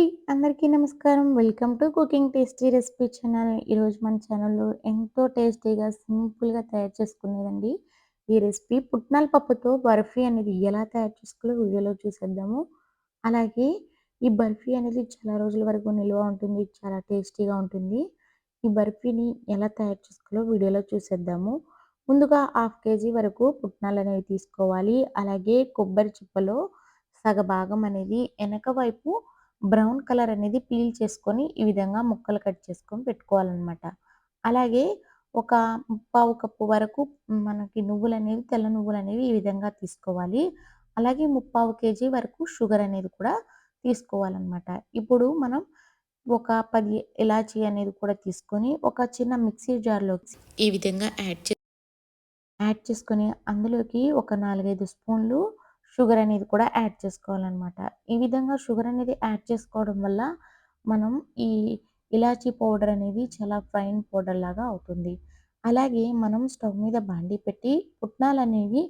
అండి. అందరికీ నమస్కారం. Welcome to cooking tasty recipe channel. ఈరోజు మన ఛానల్‌లో ఎంతో టేస్టీగా, సింపుల్‌గా తయారు చేసుకునేదండి. ఈ రెసిపీ పుట్నాల పప్పుతో బర్ఫీ అనేది ఎలా తయారు చేసుకోవాలో వీడియోలో చూసేద్దాము. అలాగే ఈ బర్ఫీ అనేది చాలా రోజుల వరకు నిల్వ ఉంటుంది. చాలా టేస్టీగా ఉంటుంది. ఈ బర్ఫీని ఎలా తయారు చేసుకోలో వీడియోలో చూసేద్దాము. ముందుగా హాఫ్ కేజీ వరకు పుట్నాలు అనేవి తీసుకోవాలి. అలాగే కొబ్బరి చిప్పలో సగభాగం అనేది వెనక వైపు బ్రౌన్ కలర్ అనేది పీల్ చేసుకొని ఈ విధంగా ముక్కలు కట్ చేసుకొని పెట్టుకోవాలన్నమాట. అలాగే ఒక ముప్పావు కప్పు వరకు మనకి నువ్వులనేవి తెల్ల నువ్వులు అనేవి ఈ విధంగా తీసుకోవాలి. అలాగే ముప్పావు కేజీ వరకు షుగర్ అనేది కూడా తీసుకోవాలన్నమాట. ఇప్పుడు మనం ఒక పది ఇలాచీ అనేది కూడా తీసుకొని ఒక చిన్న మిక్సీ జార్‌లోకి ఈ విధంగా యాడ్ చే యాడ్ చేసుకొని అందులోకి ఒక 4, 5 స్పూన్లు షుగర్ అనేది కూడా యాడ్ చేసుకోవాలన్నమాట. ఈ విధంగా షుగర్ అనేది యాడ్ చేసుకోవడం వల్ల మనం ఈ ఇలాచీ పౌడర్ అనేది చాలా ఫైన్ పౌడర్ లాగా అవుతుంది. అలాగే మనం స్టవ్ మీద బాండి పెట్టి పుట్నాలు అనేవి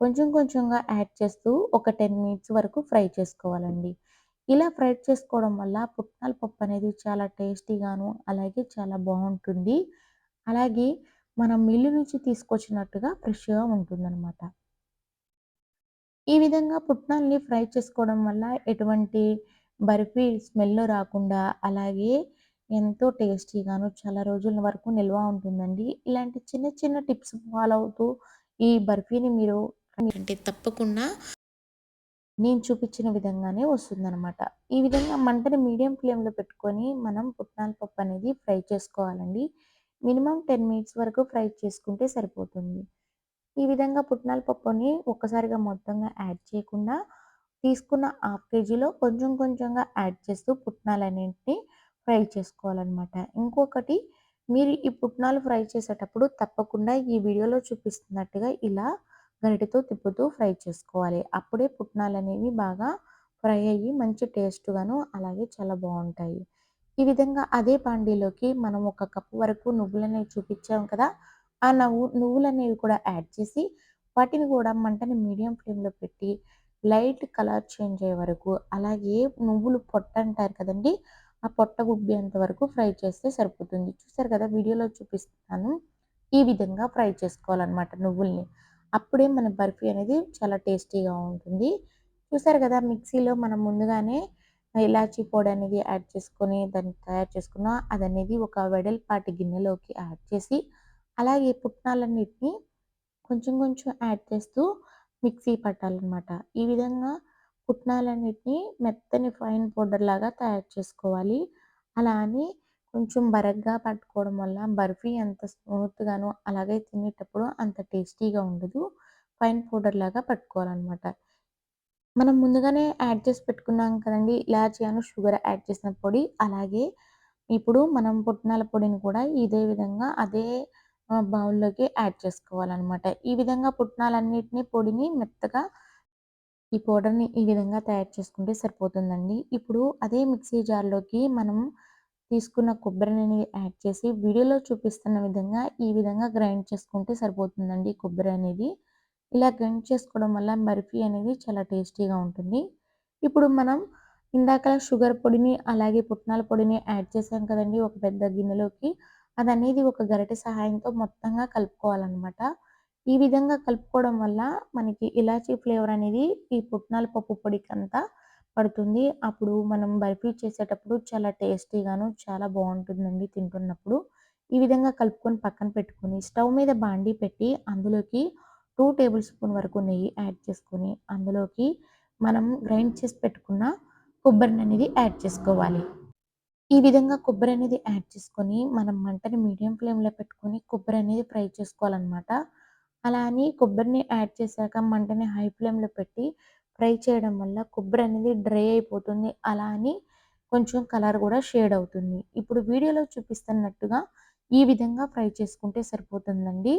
కొంచెం కొంచెంగా యాడ్ చేస్తూ ఒక 10 మినిట్స్ వరకు ఫ్రై చేసుకోవాలండి. ఇలా ఫ్రై చేసుకోవడం వల్ల పుట్నాల పప్పు అనేది చాలా టేస్టీగాను, అలాగే చాలా బాగుంటుంది అలాగే మనం మిల్లు నుంచి తీసుకొచ్చినట్టుగా ఫ్రెష్‌గా ఉంటుందన్నమాట. ఈ విధంగా పుట్నాల్ని ఫ్రై చేసుకోవడం వల్ల ఎటువంటి బర్ఫీ స్మెల్ రాకుండా, అలాగే ఎంతో టేస్టీగాను చాలా రోజుల వరకు నిల్వ ఉంటుందండి. ఇలాంటి చిన్న చిన్న టిప్స్ ఫాలో అవుతూ ఈ బర్ఫీని మీరు అంటే తప్పకుండా నేను చూపించిన విధంగానే వస్తుందనమాట. ఈ విధంగా మంటని మీడియం ఫ్లేమ్‌లో పెట్టుకొని మనం పుట్నాల పప్పు అనేది ఫ్రై చేసుకోవాలండి. మినిమం టెన్ మినిట్స్ వరకు ఫ్రై చేసుకుంటే సరిపోతుంది. ఈ విధంగా పుట్నాల పప్పుని ఒక్కసారిగా మొత్తంగా యాడ్ చేయకుండా తీసుకున్న హాఫ్ కేజీలో కొంచెం కొంచెంగా యాడ్ చేస్తూ పుట్నాలన్నింటినీ ఫ్రై చేసుకోవాలన్నమాట ఇంకొకటి మీరు ఈ పుట్నాలు ఫ్రై చేసేటప్పుడు తప్పకుండా ఈ వీడియోలో చూపిస్తున్నట్టుగా ఇలా గరిటెతో తిప్పుతూ ఫ్రై చేసుకోవాలి. అప్పుడే పుట్నాలు అనేవి బాగా ఫ్రై అయ్యి మంచి టేస్ట్‌గాను అలాగే చాలా బాగుంటాయి ఈ విధంగా అదే పాండీలోకి మనం ఒక కప్పు వరకు నువ్వులనేవి చూపించాం కదా! ఆ నవ్వు అనేవి కూడా యాడ్ చేసి వాటిని కూడా మంటని మీడియం ఫ్లేమ్‌లో పెట్టి లైట్ కలర్ చేంజ్ అయ్యే వరకు అలాగే నువ్వులు పొట్ట అంటారు కదండీ! ఆ పొట్ట గుబ్బేంత వరకు ఫ్రై చేస్తే సరిపోతుంది. చూసారు కదా! వీడియోలో చూపిస్తున్నాను. ఈ విధంగా ఫ్రై చేసుకోవాలన్నమాట నువ్వుల్ని. అప్పుడే మన బర్ఫీ అనేది చాలా టేస్టీగా ఉంటుంది. చూసారు కదా! మిక్సీలో మనం ముందుగానే ఇలాచీ పొడి అనేది యాడ్ చేసుకొని దాన్ని తయారు చేసుకున్న అదనేది ఒక వెడల్పాటి గిన్నెలోకి యాడ్ చేసి అలాగే పుట్నాలన్నిటిని కొంచెం కొంచెం యాడ్ చేస్తూ మిక్సీ పట్టాలన్నమాట. ఈ విధంగా పుట్నాలన్నిటిని మెత్తని ఫైన్ పౌడర్ లాగా తయారు చేసుకోవాలి. అలా అని కొంచెం బరగ్గా పట్టుకోవడం వల్ల బర్ఫీ అంత స్మూత్‌గాను అలాగే తినేటప్పుడు అంత టేస్టీగా ఉండదు. ఫైన్ పౌడర్ లాగా పట్టుకోవాలన్నమాట. మనం ముందుగానే యాడ్ చేసి పెట్టుకున్నాం కదండి ఇలాచియాను షుగర్ యాడ్ చేసిన పొడి. అలాగే ఇప్పుడు మనం పుట్నాల పొడిని కూడా ఇదే విధంగా అదే బౌల్‌లోకి యాడ్ చేసుకోవాలన్నమాట. ఈ విధంగా పుట్నాలన్నిటిని పొడిని మెత్తగా ఈ పౌడర్‌ని ఈ విధంగా తయారు చేసుకుంటే సరిపోతుందండి. ఇప్పుడు అదే మిక్సీ జార్‌లోకి మనం తీసుకున్న కొబ్బరిని యాడ్ చేసి వీడియోలో చూపిస్తున్న విధంగా ఈ విధంగా గ్రైండ్ చేసుకుంటే సరిపోతుందండి కొబ్బరి అనేది. ఇలా గ్రైండ్ చేసుకోవడం వల్ల బర్ఫీ అనేది చాలా టేస్టీగా ఉంటుంది. ఇప్పుడు మనం ఇందాక షుగర్ పొడిని అలాగే పుట్నాల పొడిని యాడ్ చేసాం కదండీ! ఒక పెద్ద గిన్నెలోకి. అదనేది ఒక గరిటె సహాయంతో మొత్తంగా కలుపుకోవాలన్నమాట. ఈ విధంగా కలుపుకోవడం వల్ల మనకి ఇలాచీ ఫ్లేవర్ అనేది ఈ పుట్నాల పప్పు పొడికంతా పడుతుంది. అప్పుడు మనం బర్ఫీ చేసేటప్పుడు చాలా టేస్టీగాను చాలా బాగుంటుందండి తింటున్నప్పుడు. ఈ విధంగా కలుపుకొని పక్కన పెట్టుకొని స్టవ్ మీద బాండీ పెట్టి అందులోకి టూ టేబుల్ స్పూన్ వరకు నెయ్యి యాడ్ చేసుకొని అందులోకి మనం గ్రైండ్ చేసి పెట్టుకున్న కొబ్బరిని అనేది యాడ్ చేసుకోవాలి. ఈ విధంగా కొబ్బరి అనేది యాడ్ చేసుకొని మనం మంటని మీడియం ఫ్లేమ్‌లో పెట్టుకొని కొబ్బరి అనేది ఫ్రై చేసుకోవాలన్నమాట. అలా అని కొబ్బరిని యాడ్ చేశాక మంటని హై ఫ్లేమ్‌లో పెట్టి ఫ్రై చేయడం వల్ల కొబ్బరి అనేది డ్రై అయిపోతుంది. అలా అని కొంచెం కలర్ కూడా షేడ్ అవుతుంది. ఇప్పుడు వీడియోలో చూపిస్తున్నట్టుగా ఈ విధంగా ఫ్రై చేసుకుంటే సరిపోతుందండి.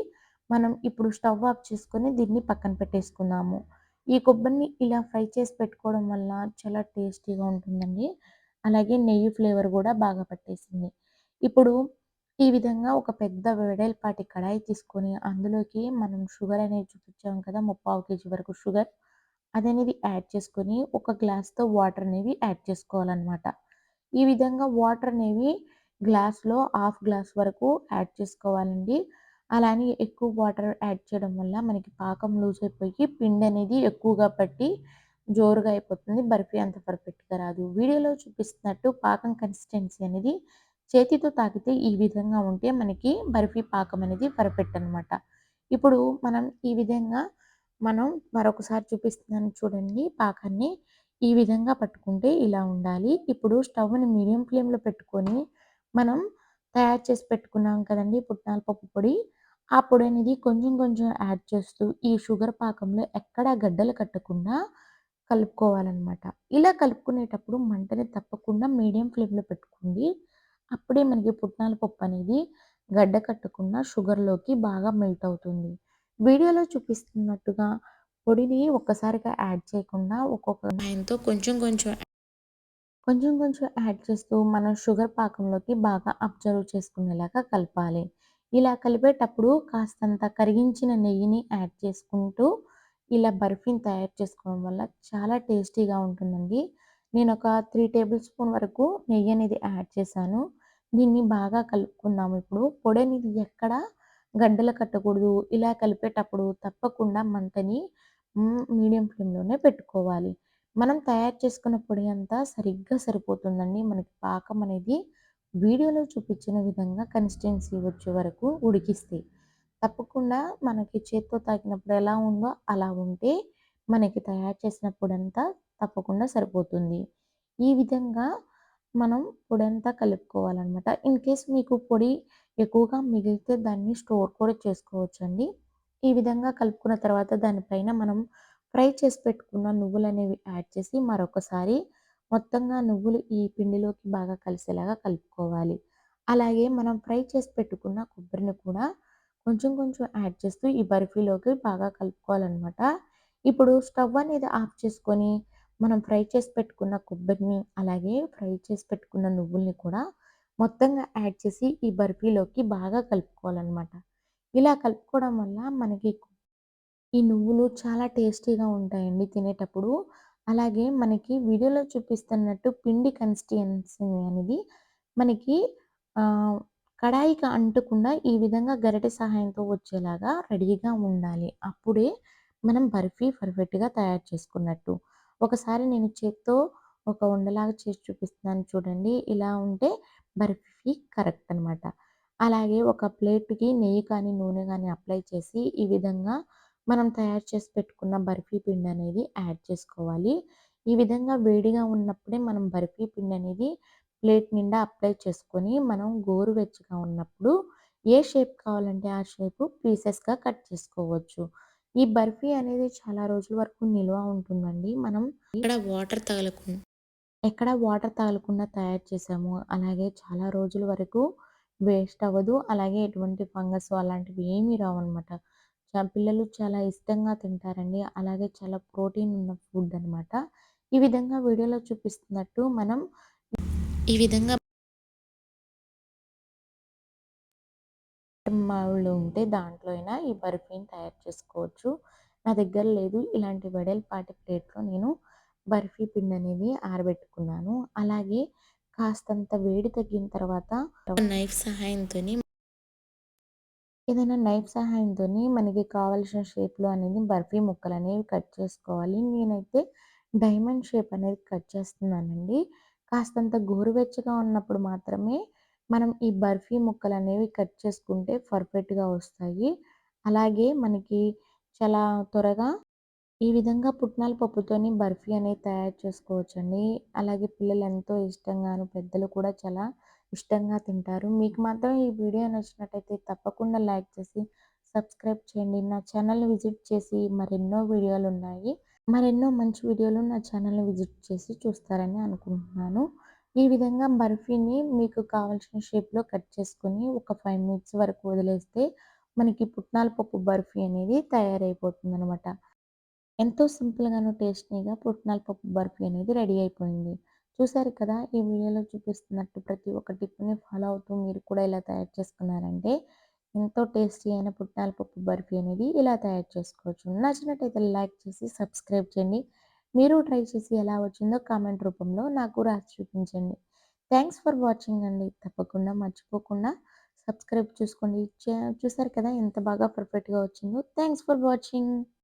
మనం ఇప్పుడు స్టవ్ ఆఫ్ చేసుకొని దీన్ని పక్కన పెట్టేసుకుందాము. ఈ కొబ్బరిని ఇలా ఫ్రై చేసి పెట్టుకోవడం వల్ల చాలా టేస్టీగా ఉంటుందండి. అలాగే నెయ్యి ఫ్లేవర్ కూడా బాగా పట్టేసింది. ఇప్పుడు ఈ విధంగా ఒక పెద్ద వెడల్పాటి కడాయి తీసుకొని అందులోకి మనం షుగర్ అనేది చూపించాం కదా! ముప్పావు కేజీ వరకు షుగర్. అదనేది యాడ్ చేసుకొని ఒక గ్లాస్‌తో వాటర్ అనేవి యాడ్ చేసుకోవాలన్నమాట. ఈ విధంగా వాటర్ అనేవి గ్లాస్‌లో హాఫ్ గ్లాస్ వరకు యాడ్ చేసుకోవాలండి. అలానే ఎక్కువ వాటర్ యాడ్ చేయడం వల్ల మనకి పాకం లూజ్ అయిపోయి పిండి అనేది ఎక్కువగా పట్టి జోరుగా అయిపోతుంది. బర్ఫీ అంత పర్ఫెక్ట్‌గా రాదు. వీడియోలో చూపిస్తున్నట్టు పాకం కన్సిస్టెన్సీ అనేది చేతితో తాకితే ఈ విధంగా ఉంటే మనకి బర్ఫీ పాకం అనేది పర్ఫెక్ట్ అనమాట. ఇప్పుడు మనం ఈ విధంగా మనం మరొకసారి చూపిస్తున్నాను చూడండి పాకాన్ని. ఈ విధంగా పట్టుకుంటే ఇలా ఉండాలి. ఇప్పుడు స్టవ్‌ని మీడియం ఫ్లేమ్‌లో పెట్టుకొని మనం తయారు చేసి పెట్టుకున్నాం కదండీ పుట్నాల పప్పు పొడి. ఆ పొడి అనేది కొంచెం కొంచెం యాడ్ చేస్తూ ఈ షుగర్ పాకంలో ఎక్కడా గడ్డలు కట్టకుండా కలుపుకోవాలన్నమాట ఇలా కలుపుకునేటప్పుడు మంటని తప్పకుండా మీడియం ఫ్లేమ్‌లో పెట్టుకోండి. అప్పుడే మనకి పుట్నాల పప్పు అనేది గడ్డ కట్టకుండా షుగర్‌లోకి బాగా మెల్ట్ అవుతుంది. వీడియోలో చూపిస్తున్నట్టుగా పొడిని ఒక్కసారిగా యాడ్ చేయకుండా ఒక్కొక్క సహాయంతో కొంచెం కొంచెం కొంచెం కొంచెం యాడ్ చేస్తూ మనం షుగర్ పాకంలోకి బాగా అబ్జర్వ్ చేసుకునేలాగా కలపాలి. ఇలా కలిపేటప్పుడు కాస్తంత కరిగించిన నెయ్యిని యాడ్ చేసుకుంటూ ఇలా బర్ఫీని తయారు చేసుకోవడం వల్ల చాలా టేస్టీగా ఉంటుందండి. నేను ఒక త్రీ టేబుల్ స్పూన్ వరకు నెయ్యి అనేది యాడ్ చేశాను. దీన్ని బాగా కలుపుకుందాము ఇప్పుడు. పొడి అనేది ఎక్కడ గడ్డలు కట్టకూడదు. ఇలా కలిపేటప్పుడు తప్పకుండా మంటని మీడియం ఫ్లేమ్‌లోనే పెట్టుకోవాలి. మనం తయారు చేసుకున్న పొడి అంతా సరిగ్గా సరిపోతుందండి. మనకి పాకం అనేది వీడియోలో చూపించిన విధంగా కన్సిస్టెన్సీ వచ్చే వరకు ఉడికిస్తే. తప్పకుండా మనకి చేత్తో తాకినప్పుడు ఎలా ఉందో అలా ఉంటే మనకి తయారు చేసినప్పుడంతా తప్పకుండా సరిపోతుంది. ఈ విధంగా మనం పొడంతా కలుపుకోవాలన్నమాట ఇన్ కేస్ మీకు పొడి ఎక్కువగా మిగిలితే దాన్ని స్టోర్ కూడా చేసుకోవచ్చండి. ఈ విధంగా కలుపుకున్న తర్వాత దానిపైన మనం ఫ్రై చేసి పెట్టుకున్న నువ్వులు అనేవి యాడ్ చేసి మరొకసారి మొత్తంగా నువ్వులు ఈ పిండిలోకి బాగా కలిసేలాగా కలుపుకోవాలి. అలాగే మనం ఫ్రై చేసి పెట్టుకున్న కొబ్బరిని కూడా కొంచెం కొంచెం యాడ్ చేస్తూ ఈ బర్ఫీలోకి బాగా కలుపుకోవాలన్నమాట ఇప్పుడు స్టవ్ అనేది ఆఫ్ చేసుకొని మనం ఫ్రై చేసి పెట్టుకున్న కొబ్బరిని, అలాగే ఫ్రై చేసి పెట్టుకున్న నువ్వుల్ని కూడా మొత్తంగా యాడ్ చేసి ఈ బర్ఫీలోకి బాగా కలుపుకోవాలన్నమాట ఇలా కలుపుకోవడం వల్ల మనకి ఈ నువ్వులు చాలా టేస్టీగా ఉంటాయండి తినేటప్పుడు. అలాగే మనకి వీడియోలో చూపిస్తున్నట్టు పిండి కన్సిస్టెన్సీ అనేది మనకి కడాయికి అంటకుండా ఈ విధంగా గరిటె సహాయంతో వచ్చేలాగా రెడీగా ఉండాలి. అప్పుడే మనం బర్ఫీ పర్ఫెక్ట్‌గా తయారు చేసుకున్నట్టు. ఒకసారి నేను చేత్తో ఒక ఉండలాగా చేసి చూపిస్తున్నాను చూడండి. ఇలా ఉంటే బర్ఫీ కరెక్ట్ అనమాట. అలాగే ఒక ప్లేట్‌కి నెయ్యి కానీ, నూనె కానీ అప్లై చేసి ఈ విధంగా మనం తయారు చేసి పెట్టుకున్న బర్ఫీ పిండి అనేది యాడ్ చేసుకోవాలి. ఈ విధంగా వేడిగా ఉన్నప్పుడే మనం బర్ఫీ పిండి అనేది ప్లేట్ నిండా అప్లై చేసుకొని మనం గోరువెచ్చగా ఉన్నప్పుడు ఏ షేప్ కావాలంటే ఆ షేపు పీసెస్‌గా కట్ చేసుకోవచ్చు. ఈ బర్ఫీ అనేది చాలా రోజుల వరకు నిల్వ ఉంటుందండి. మనం ఇక్కడ వాటర్ తగలకుండా ఎక్కడ వాటర్ తగలకుండా తయారు చేసాము. అలాగే చాలా రోజుల వరకు వేస్ట్ అవ్వదు. అలాగే ఎటువంటి ఫంగస్ అలాంటివి ఏమీ రావన్నమాట. చ పిల్లలు చాలా ఇష్టంగా తింటారండి. అలాగే చాలా ప్రోటీన్ ఉన్న ఫుడ్ అనమాట. ఈ విధంగా వీడియోలో చూపిస్తున్నట్టు మనం ఈ విధంగా మౌల్డ్ ఉంటే దాంట్లో అయినా ఈ బర్ఫీని తయారు చేసుకోవచ్చు. నా దగ్గర లేదు. ఇలాంటి వెడల్పాటి ప్లేట్‌లో నేను బర్ఫీ పిండి అనేది ఆరబెట్టుకున్నాను. అలాగే కాస్తంత వేడి తగ్గిన తర్వాత నైఫ్ సహాయంతోని ఏదైనా నైఫ్ సహాయంతోని మనకి కావాల్సిన షేప్‌లో అనేది బర్ఫీ ముక్కలనేవి కట్ చేసుకోవాలి. నేనైతే డైమండ్ షేప్ అనేది కట్ చేస్తున్నానండి. కాస్తంత గోరువెచ్చగా ఉన్నప్పుడు మాత్రమే మనం ఈ బర్ఫీ ముక్కలు అనేవి కట్ చేసుకుంటే పర్ఫెక్ట్‌గా వస్తాయి. అలాగే మనకి చాలా త్వరగా ఈ విధంగా పుట్నాల పప్పుతోని బర్ఫీ అనేది తయారు చేసుకోవచ్చండి. అలాగే పిల్లలు ఎంతో ఇష్టంగాను, పెద్దలు కూడా చాలా ఇష్టంగా తింటారు. మీకు మాత్రం ఈ వీడియో నచ్చినట్టయితే తప్పకుండా లైక్ చేసి, సబ్స్క్రైబ్ చేయండి. నా ఛానల్‌ని విజిట్ చేసి మరెన్నో వీడియోలు ఉన్నాయి మరెన్నో మంచి వీడియోలు నా ఛానల్‌ని విజిట్ చేసి చూస్తారని అనుకుంటున్నాను. ఈ విధంగా బర్ఫీని మీకు కావాల్సిన షేప్‌లో కట్ చేసుకొని ఒక ఫైవ్ మినిట్స్ వరకు వదిలేస్తే మనకి పుట్నాల పప్పు బర్ఫీ అనేది తయారైపోతుందనమాట. ఎంతో సింపుల్‌గాను, టేస్టీగా పుట్నాల పప్పు బర్ఫీ అనేది రెడీ అయిపోయింది. చూసారు కదా! ఈ వీడియోలో చూపిస్తున్నట్టు ప్రతి ఒక్క టిప్‌ని ఫాలో అవుతూ మీరు కూడా ఇలా తయారు చేసుకున్నారంటే ఎంతో టేస్టీ అయిన పుట్నాల పప్పు బర్ఫీ అనేది ఇలా తయారు చేసుకోవచ్చు. నచ్చినట్టయితే లైక్ చేసి, సబ్స్క్రైబ్ చేయండి. మీరు ట్రై చేసి ఎలా వచ్చిందో కామెంట్ రూపంలో నాకు రాసి చూపించండి. థ్యాంక్స్ ఫర్ వాచింగ్ అండి. తప్పకుండా మర్చిపోకుండా సబ్స్క్రైబ్ చూసుకోండి. చూసారు కదా ఎంత బాగా పర్ఫెక్ట్‌గా వచ్చిందో. Thanks for watching.